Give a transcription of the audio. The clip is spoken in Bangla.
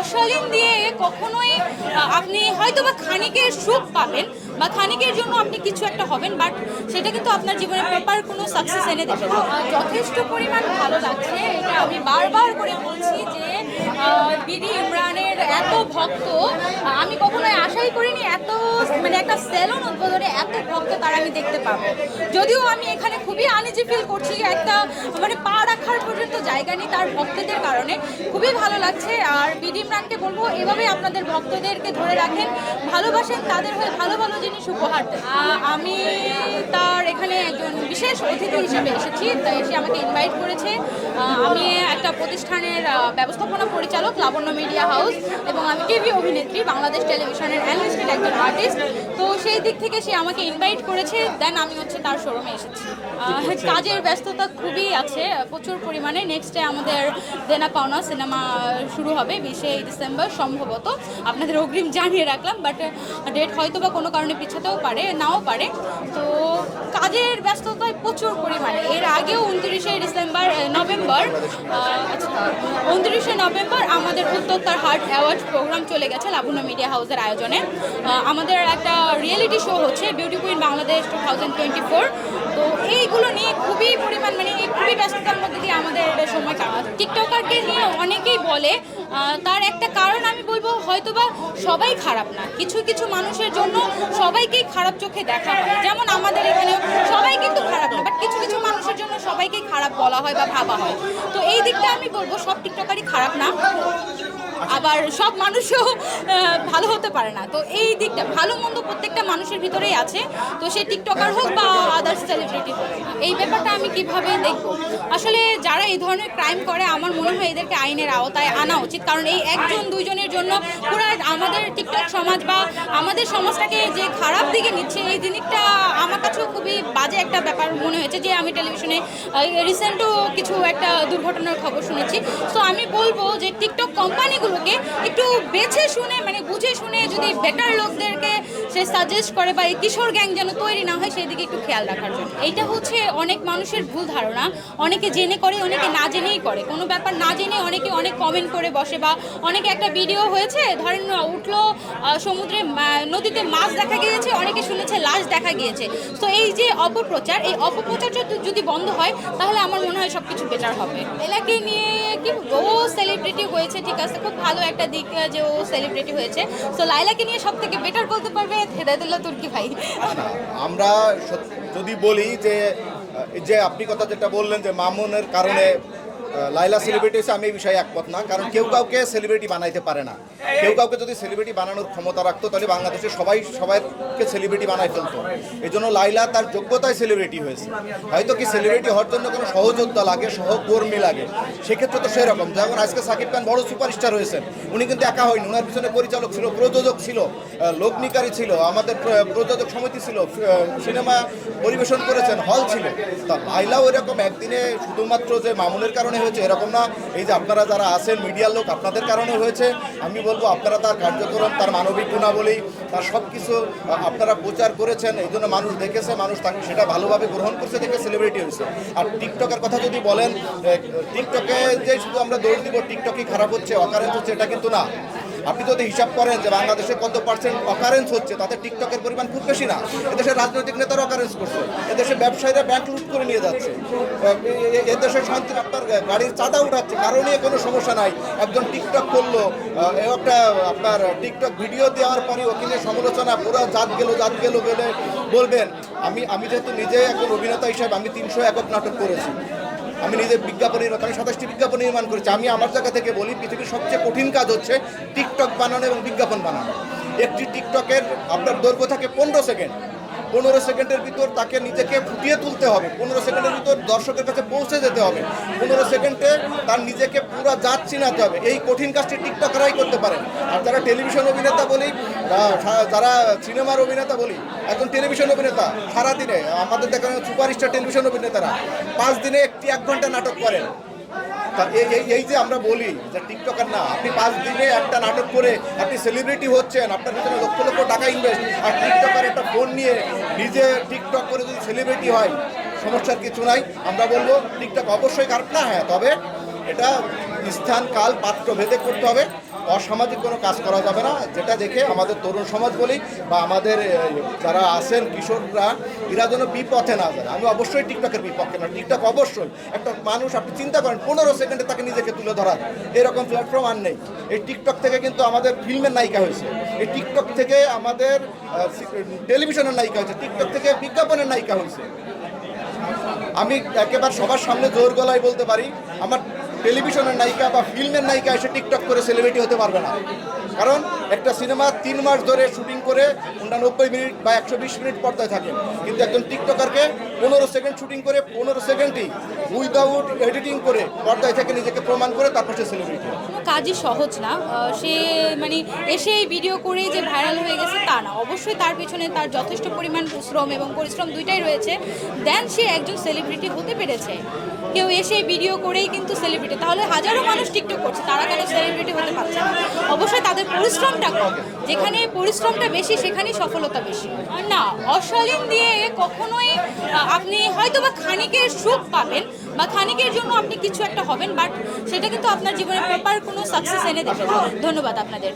অশালীন দিয়ে কখনোই আপনি হয়তো বা খানিকের সুখ পাবেন বা খানিকের জন্য আপনি কিছু একটা হবেন বাট সেটা কিন্তু আপনার জীবনে প্রপার কোনো সাকসেস এনে দেবে। যথেষ্ট পরিমাণ ভালো লাগছে, এটা আমি বারবার করে বলছি যে বিডি ইমরানের এত ভক্ত আমি কখনোই আশাই করিনি এত মানে একটা সেলুন উদ্বোধনে এত ভক্ত তার আমি দেখতে পাবো যদিও আমি এখানে খুবই আনিজি ফিল করছি একটা মানে পা রাখার পর্যন্ত জায়গা নেই তার ভক্তদের কারণে খুবই ভালো লাগছে, আর বিডি ইমরানকে বলব, এভাবেই আপনাদের ভক্তদেরকে ধরে রাখেন, ভালোবাসেন, তাদের হয়ে ভালো ভালো জিনিস উপহার আমি তার এখানে একজন বিশেষ অতিথি হিসেবে এসেছি, তাই সে আমাকে ইনভাইট করেছে। আমি একটা প্রতিষ্ঠানের ব্যবস্থাপনা পরিচালক, লাবণ্য মিডিয়া হাউস, এবং আমি টিভি অভিনেত্রী, বাংলাদেশ টেলিভিশনের অ্যানালিস্টেড একজন আর্টিস্ট। তো সেই দিক থেকে সে আমাকে ইনভাইট করেছে দেন আমি হচ্ছে তার শোরুমে এসেছি। কাজের ব্যস্ততা খুবই আছে, প্রচুর পরিমাণে। নেক্সট আমাদের দেনা পাওনা সিনেমা শুরু হবে বিশে ডিসেম্বর সম্ভবত আপনাদের অগ্রিম জানিয়ে রাখলাম বাট ডেট হয়তো বা কোনো কারণে পিছাতেও পারে, নাও পারে। তো কাজের ব্যস্ততায় প্রচুর পরিমাণে। এর আগেও উনত্রিশে ডিসেম্বর নভেম্বর আচ্ছা উনত্রিশে নভেম্বর আমাদের উদ্যোক্তার হার্ট অ্যাওয়ার্ড প্রোগ্রাম চলে গেছে লাবণ্য মিডিয়া হাউসের আয়োজনে। আমাদের একটা রিয়েলিটি শো হচ্ছে beauty queen Bangladesh two thousand twenty four তো এইগুলো নিয়ে খুবই পরিমাণ মানে খুবই ব্যস্ততার মধ্যে দিয়ে আমাদের সময় কাটানো টিকটকারকে নিয়ে অনেকেই বলে তার একটা কারণ আমি বলব, হয়তোবা সবাই খারাপ না। কিছু কিছু মানুষের জন্য সবাইকেই খারাপ চোখে দেখা হয়। যেমন আমাদের এখানে সবাই কিন্তু খারাপ না বাট কিছু কিছু মানুষের জন্য সবাইকেই খারাপ বলা হয় বা ভাবা হয়। তো এই দিকটা আমি বলব, সব টিকটকারই খারাপ না। আবার সব মানুষও ভালো হতে পারে না। তো এই দিকটা, ভালো মন্দ প্রত্যেকটা মানুষের ভিতরেই আছে। তো সে টিকটকার হোক বা আদার্স সেলিব্রিটি হোক, এই ব্যাপারটা আমি কীভাবে দেখব? আসলে যারা এই ধরনের ক্রাইম করে, আমার মনে হয় এদেরকে আইনের আওতায় আনা উচিত। কারণ এই একজন, দুইজনের জন্য পুরো আমাদের টিকটক সমাজ বা আমাদের সমাজটাকে যে খারাপ দিকে নিচ্ছে, এই জিনিসটা আমার কাছেও খুবই বাজে একটা ব্যাপার মনে হয়েছে যে আমি টেলিভিশনে রিসেন্টও কিছু একটা দুর্ঘটনার খবর শুনেছি। তো আমি বলব যে টিকটক কোম্পানিগুলোকে একটু বেছে শুনে মানে বুঝে শুনে যদি বেটার লোকদেরকে সে সাজেস্ট করে বা এই কিশোর গ্যাং যেন তৈরি না হয় সেই দিকে একটু খেয়াল রাখার জন্য। এইটা হচ্ছে অনেক মানুষের ভুল ধারণা। অনেকে জেনে করে, অনেকে না জেনেই করে। কোনো ব্যাপার না জেনে অনেকে অনেক কমেন্ট করে বসে বা অনেকে একটা ভিডিও হয়েছে, ধরেন উঠল সমুদ্রে নদীতে মাছ দেখা গিয়েছে, অনেকে শুনেছে লাশ দেখা গিয়েছে। তো এই যে অপপ্রচার, এই অপপ্রচার যদি- বন্ধ হয়, তাহলে আমার মনে হয় সব কিছু বেটার হবে। এলাকে নিয়ে কি ও সেলিব্রিটি হয়েছে, ঠিক আছে, খুব ভালো একটা দিক যে ও সেলিব্রিটি হয়েছে। তো লাইলাকে নিয়ে সব থেকে বেটার বলতে পারবে হেদায়তুল্লাহ তুর্কি ভাই। আমরা যদি বলি যে যে আপনি কথা যেটা বললেন যে মামুনের কারণে লাইলা সেলিব্রিটি হয়েছে আমি এই বিষয়ে একমত না, কারণ কেউ কাউকে সেলিব্রিটি বানাইতে পারে না। কেউ কাউকে যদি সেলিব্রিটি বানানোর ক্ষমতা রাখতো, তাহলে বাংলাদেশে সবাই, সবাইকে সেলিব্রিটি বানাই ফেলতো। এই জন্য লাইলা তার যোগ্যতায় সেলিব্রিটি হয়েছে। হয়তো কি সেলিব্রিটি হওয়ার জন্য কোনো সহযোদ্ধা লাগে, সহকর্মী লাগে, সেক্ষেত্রে তো সেরকম। যেমন আজকে সাকিব খান বড় সুপারস্টার হয়েছেন, উনি কিন্তু একা হয়নি ওনার পিছনে পরিচালক ছিল, প্রযোজক ছিল লগ্নিকারী ছিল, আমাদের প্রযোজক সমিতি ছিল সিনেমা পরিবেশন করেছেন হল ছিল। তা লাইলাও এরকম একদিনে শুধুমাত্র যে মামুনের কারণে হয়েছে, এরকম না। এই যে আপনারা যারা আছেন, মিডিয়ার লোক, আপনাদের কারণে হয়েছে। আমি বলব, আপনারা তার কার্যক্রম, তার মানবিক গুণাবলী, তার সব কিছু আপনারা প্রচার করেছেন, এই জন্য মানুষ দেখেছে, মানুষ তাকে সেটা ভালোভাবে গ্রহণ করছে, দেখে সেলিব্রিটি হয়েছে। আর টিকটকের কথা যদি বলেন টিকটকে যে শুধু আমরা দৌড় দিব, টিকটকই খারাপ হচ্ছে অকারেন্স হচ্ছে, এটা কিন্তু না। আপনি যদি হিসাব করেন যে বাংলাদেশে কত পার্সেন্ট অকারেন্স হচ্ছে, তাতে টিকটকের পরিমাণ খুব বেশি না। এদেশের রাজনৈতিক নেতারা অকারেন্স করছে। এদেশে ব্যবসায়ীরা ব্যাংক লুট করে নিয়ে যাচ্ছে। এদেশের শান্তি আপনার গাড়ির চাঁদা উঠাচ্ছে, কারও নিয়ে কোনো সমস্যা নাই। একজন টিকটক করল একটা, আপনার টিকটক ভিডিও দেওয়ার পরে ওখানে সমালোচনা, পুরো জাত গেল জাত গেল গেলে বলবেন। আমি আমি যেহেতু নিজে একজন অভিনেতা হিসাবে আমি তিনশো একক নাটক করেছি। আমি নিজের বিজ্ঞাপন নির্মাণ আমি সাতাশটি বিজ্ঞাপন নির্মাণ করেছি। আমি আমার জায়গা থেকে বলি, পৃথিবীর সবচেয়ে কঠিন কাজ হচ্ছে টিকটক বানানো এবং বিজ্ঞাপন বানানো। একটি টিকটকের আপনার দৈর্ঘ্য থাকে পনেরো সেকেন্ড। পনেরো সেকেন্ডের ভিতর তাকে নিজেকে ফুটিয়ে তুলতে হবে। পনেরো সেকেন্ডের ভিতর দর্শকের কাছে পৌঁছে যেতে হবে। পনেরো সেকেন্ডে তার নিজেকে পুরো জাত চিনাতে হবে। এই কঠিন কাজটি টিকটকরাই করতে পারেন। আর যারা টেলিভিশন অভিনেতা বলি যারা সিনেমার অভিনেতা বলি, একজন টেলিভিশন অভিনেতা সারাদিনে আমাদের দেখানো সুপারস্টার টেলিভিশন অভিনেতারা পাঁচ দিনে একটি এক ঘণ্টা নাটক করেন। তা এই এই- যে আমরা বলি যে টিকটকার না, আপনি পাঁচ দিনে একটা নাটক করে আপনি সেলিব্রিটি হচ্ছেন, আপনার পিছনে লক্ষ লক্ষ টাকা ইনভেস্ট আর টিকটকার একটা ফোন নিয়ে নিজে টিকটক করে যদি সেলিব্রিটি হয়, সমস্যার কিছু নাই। আমরা বলব টিকটক অবশ্যই খারাপ না হ্যাঁ তবে এটা স্থান, কাল, পাত্র ভেদে করতে হবে। অসামাজিক কোনো কাজ করা যাবে না। যেটা দেখে আমাদের তরুণ সমাজ বলি বা আমাদের যারা আছেন কিশোররা, এরা যেন বিপথে না যায়। আমি অবশ্যই টিকটকের বিপক্ষে না টিকটক অবশ্যই। একটা মানুষ আপনি চিন্তা করেন, পনেরো সেকেন্ডে তাকে নিজেকে তুলে ধরার। এরকম প্ল্যাটফর্ম আর নেই। এই টিকটক থেকে কিন্তু আমাদের ফিল্মের নায়িকা হয়েছে। এই টিকটক থেকে আমাদের টেলিভিশনের নায়িকা হয়েছে। টিকটক থেকে বিজ্ঞাপনের নায়িকা হয়েছে। আমি একেবারে সবার সামনে জোর গলায় বলতে পারি, আমার টেলিভিশনের নায়িকা বা ফিল্মের নায়িকা এসে টিকটক করে সেলিব্রিটি হতে পারবে না। কারণ একটা সিনেমা তিন মাস ধরে শুটিং করে উনানব্বই মিনিট বা একশো বিশ মিনিট পর্দায় থাকে। কিন্তু একজন টিকটকারকে পনেরো সেকেন্ড শুটিং করে, পনেরো সেকেন্ডই উইদাউট এডিটিং করে পর্দায় থেকে নিজেকে প্রমাণ করে তারপর সে সেলিব্রিটি কাজই সহজ না। সে মানে এসে এই ভিডিও করেই যে ভাইরাল হয়ে গেছে তা না। অবশ্যই তার পিছনে তার যথেষ্ট পরিমাণ শ্রম এবং পরিশ্রম দুইটাই রয়েছে। দেন সে একজন সেলিব্রিটি হতে পেরেছে। কেউ এসে ভিডিও করেই কিন্তু সেলিব্রিটি তাহলে হাজারো মানুষ টিকটক করছে, তারা কেন সেলিব্রিটি হতে পারছে না? অবশ্যই তাদের পরিশ্রমটা কম। যেখানে পরিশ্রমটা বেশি, সেখানেই সফলতা বেশি। না, অশালীন দিয়ে কখনোই আপনি হয়তো বা খানিকের সুখ পাবেন বা খানিকের জন্য আপনি কিছু একটা হবেন বাট সেটা কিন্তু আপনার জীবনে প্রপার কোনো সাকসেস এনে দেবে। ধন্যবাদ আপনাদের।